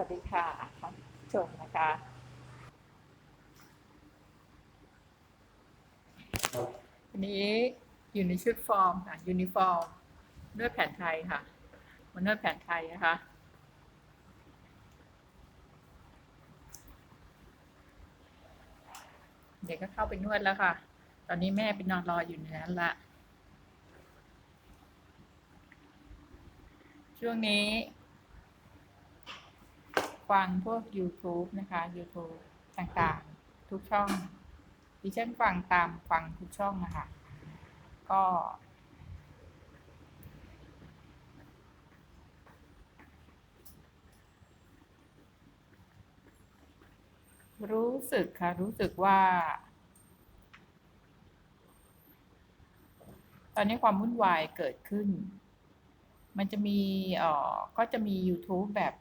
วัสดีค่ะท่านผู้ชมนะคะวันนี้อยู่ในชุดฟอร์มค่ะยูนิฟอร์มนวดแผนไทยค่ะมานวดแผนไทยนะคะเด็กก็เข้าไปนวดแล้วค่ะ ตอนนี้แม่ไปนอนรออยู่ในนั้นละ ช่วงนี้ ฟังพวก YouTube นะคะ YouTube ต่างๆ ทุกช่อง ดิฉันฟังตามฟังทุกช่องนะคะ ก็ รู้สึกค่ะ รู้สึกว่า ตอนนี้ความวุ่นวายเกิดขึ้น มันจะมีเอ่อก็จะมี YouTube แบบ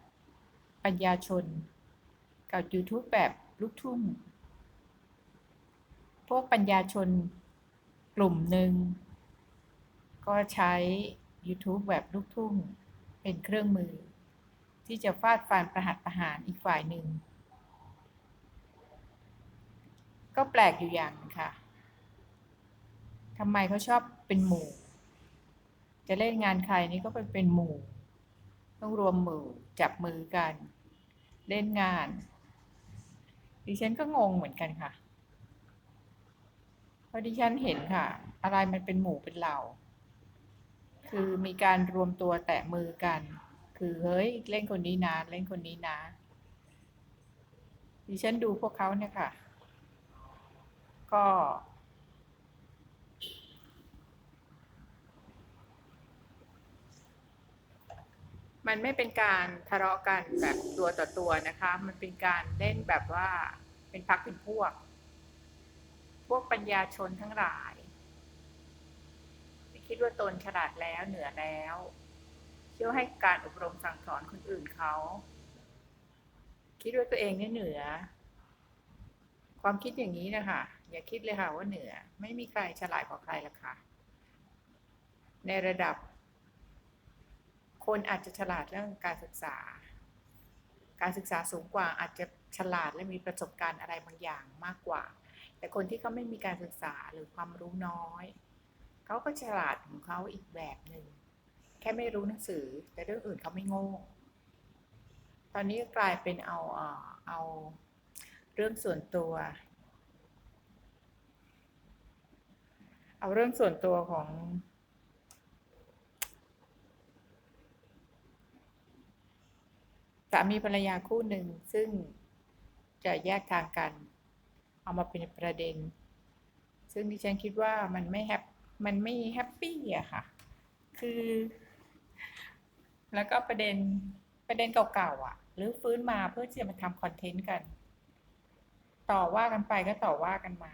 ปัญญาชน กับ YouTube แบบลูกทุ่ง พวกปัญญาชนกลุ่มหนึ่ง ก็ใช้ YouTube แบบลูกทุ่ง เป็นเครื่องมือ ที่จะฟาดฟันประหัตประหารอีกฝ่ายหนึ่ง ก็แปลกอยู่อย่างนึงค่ะทำไมเขาชอบเป็นหมู่ จะเล่นงานใครนี่ก็เป็นเป็นหมู่ ต้องรวมมือจับมือกัน เล่นงาน ดิฉันก็งงเหมือนกันค่ะ เพราะดิฉันเห็นค่ะ อะไรมันเป็นหมู่เป็นเหล่า คือมีการรวมตัวแตะมือกัน คือเฮ้ยเล่นคนนี้นะเล่นคนนี้นะ ดิฉันดูพวกเขาเนี่ยค่ะ ก็ มันไม่เป็นการทะเลาะกันแบบตัวต่อตัวนะคะ มันเป็นการเล่นแบบว่าเป็นพักเป็นพวก พวกปัญญาชนทั้งหลายที่คิดว่าตนฉลาดแล้วเหนือแล้ว เชื่อให้การอบรมสั่งสอนคนอื่นเขา คิดว่าตัวเองเนี่ยเหนือ ความคิดอย่างนี้นะคะอย่าคิดเลยค่ะว่าเหนือ ไม่มีใครฉลาดกว่าใครละค่ะ ในระดับ คนอาจจะฉลาดเรื่องการศึกษา การศึกษาสูงกว่าอาจจะฉลาดและมีประสบการณ์อะไรบางอย่างมากกว่า แต่คนที่เขาไม่มีการศึกษาหรือความรู้น้อยเขาก็ฉลาดของเขาอีกแบบหนึ่งแค่ไม่รู้หนังสือ แต่เรื่องอื่นเขาไม่โง่ตอนนี้ก็กลายเป็นเอาเอ่อเอาเรื่องส่วนตัว เอาเรื่องส่วนตัวของามีภรรยาคู่หนึ่งซึ่งจะแยกทางกัน เอามาเป็นประเด็น ซึ่งดิฉันคิดว่ามันไม่แฮปมันไม่แฮปปี้อะค่ะ คือ แล้วก็ประเด็นประเด็นเก่าๆอะหรือฟื้นมาเพื่อที่จะมาทำคอนเทนต์กัน ต่อว่ากันไปก็ต่อว่ากันมา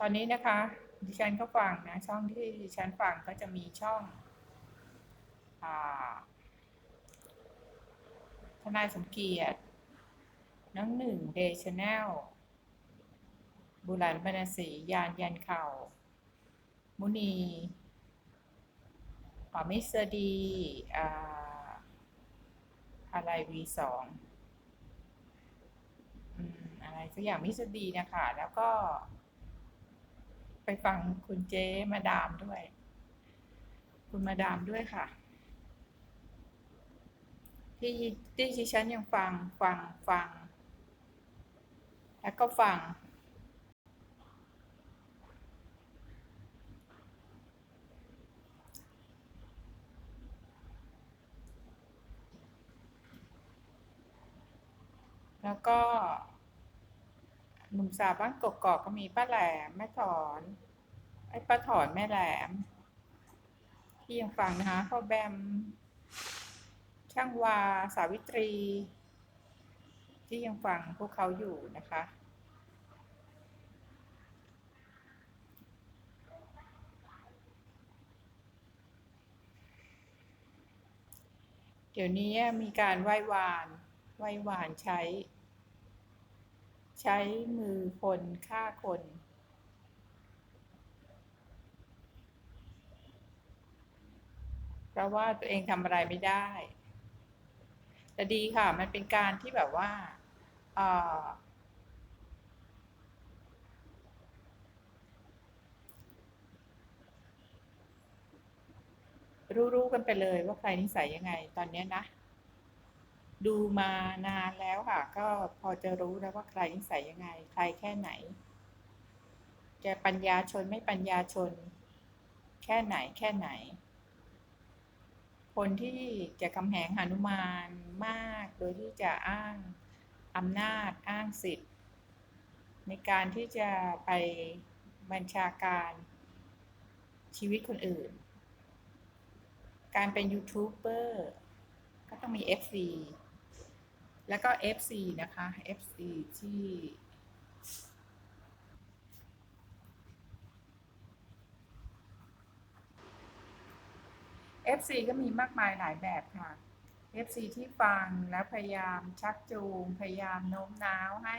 ตอนนี้นะคะ ดิฉันก็ฟังนะ ช่องที่ดิฉันฟังก็จะมีช่อง อ่า ทนายสมเกียรติน้องหนึ่งเดชแนลบุรันบรรณศรียานยันเข่า มุนีอมิสเตอร์ดีอ่าอะไรวีสองอืมอะไรสักอย่างมิสเตอร์ดีนะคะ แล้วก็ ไปฟังคุณเจ๊มาดามด้วย คุณมาดามด้วยค่ะ ที่ที่ดิฉันยังฟังฟังฟัง แล้วก็ฟัง แล้วก็หนุ่มสาวบ้านกกอกก็มีป้าแหลมแม่ถอนไอ้ป้าถอนแม่แหลม ที่ยังฟังนะคะพ่อแบม ช่างวา สาวิตรี ที่ยังฟังพวกเขาอยู่นะคะ เดี๋ยวนี้มีการไหว้วาน ไหว้วานใช้ ใช้มือคนฆ่าคนเพราะว่าตัวเองทำอะไรไม่ได้ แต่ดีค่ะ มันเป็นการที่แบบว่าเอ่อรู้ๆกันไปเลยว่าใครนิสัยยังไง ตอนนี้นะ ดูมานานแล้วค่ะ ก็พอจะรู้แล้วว่าใครนิสัยยังไง ใครแค่ไหนจะปัญญาชนไม่ปัญญาชน แค่ไหนแค่ไหน คนที่จะกำแหงหนุมานมากโดยที่จะอ้างอำนาจอ้างสิทธิ์ ในการที่จะไปบัญชาการชีวิตคนอื่น การเป็นยูทูบเบอร์ก็ต้องมี FC แล้วก็ FC นะคะ FC ที่ FC ก็มีมากมายหลายแบบค่ะ FC ที่ฟังแล้วพยายามชักจูง พยายามโน้มน้าวให้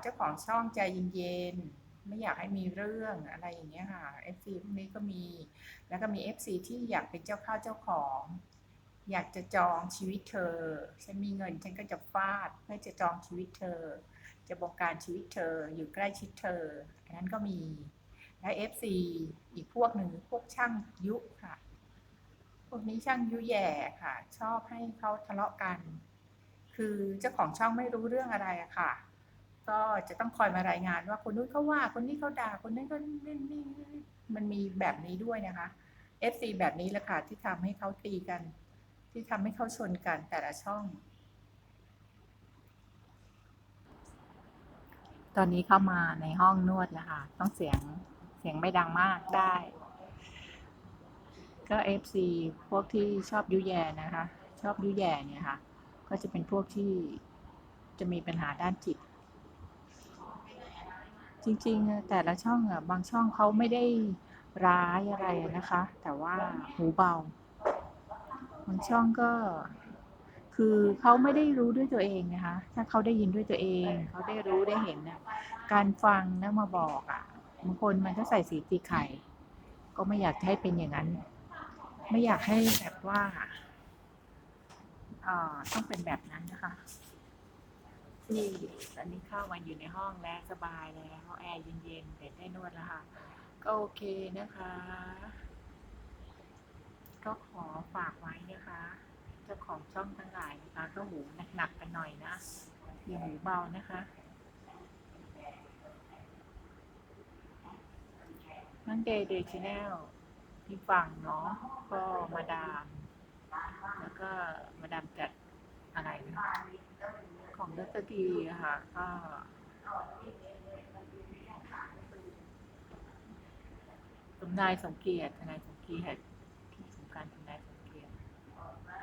เจ้าของช่องใจเย็นๆ ไม่อยากให้มีเรื่องอะไรอย่างเงี้ยค่ะ FC พวกนี้ก็มี แล้วก็มี FC ที่อยากเป็นเจ้าข้าวเจ้าของ อยากจะจองชีวิตเธอ ฉันมีเงินฉันก็จะฟาดเพื่อจะจองชีวิตเธอ จะบงการชีวิตเธอ อยู่ใกล้ชิดเธอ อันนั้นก็มี และ FC อีกพวกหนึ่งพวกช่างยุค่ะ พวกนี้ช่างยุแย่ค่ะ ชอบให้เขาทะเลาะกัน คือเจ้าของช่องไม่รู้เรื่องอะไรอะค่ะ ก็จะต้องคอยมารายงานว่าคนนู้นเขาว่า คนนี้เขาด่า คนนี้ก็นี่นี่มันมีแบบนี้ด้วยนะคะ FC แบบนี้แหละค่ะที่ทำให้เขาตีกัน ที่ทำให้เขาชนกันแต่ละช่อง ตอนนี้เข้ามาในห้องนวดแล้วค่ะ ต้องเสียงเสียงไม่ดังมากได้ ก็ FC พวกที่ชอบยุแย่นะคะ ชอบยุแย่เนี่ยค่ะ ก็จะเป็นพวกที่จะมีปัญหาด้านจิต จริงๆ แต่ละช่องอะบางช่องเขาไม่ได้ร้ายอะไรนะคะ แต่ว่าหูเบาบางช่องก็คือเขาไม่ได้รู้ด้วยตัวเองนะคะ ถ้าเขาได้ยินด้วยตัวเอง เขาได้รู้ได้เห็นนะการฟังแล้วมาบอกอะบางคนมันก็ใส่สีตีไข่ ก็ไม่อยากให้เป็นอย่างนั้น ไม่อยากให้แบบว่าเออต้องเป็นแบบนั้นนะคะนี่ตอนนี้เข้ามาอยู่ในห้องแล้วสบายแล้วแอร์เย็นๆแต่ได้นวดแล้วค่ะ ก็โอเคนะคะ ก็ขอฝากไว้นะคะเจ้าของช่องทั้งหลายนะคะก็หูหนักๆกันหน่อยนะอย่าหูเบานะคะนั่นเดย์เดย์ชแนล ที่ฟังเนาะก็มาดาม แล้วก็มาดามจัดอะไรนะของดรดีอะค่ะ ก็สมนายสมเกียรติทนายสมเกียรติที่สำคัญทนายสมเกียรติ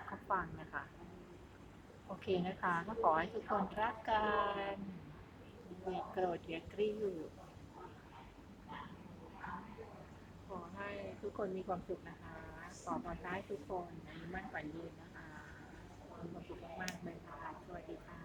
ก็ฟังนะคะ โอเคนะคะ ก็ขอให้ทุกคนรักกันอย่าโกรธอย่ากริ้ว ขอให้ทุกคนมีความสุขนะคะต่อตอนท้ายทุกคนอามั่นขวัญยืนนะคะมีความสุขมากๆเลยค่ะสวัสดีค่ะ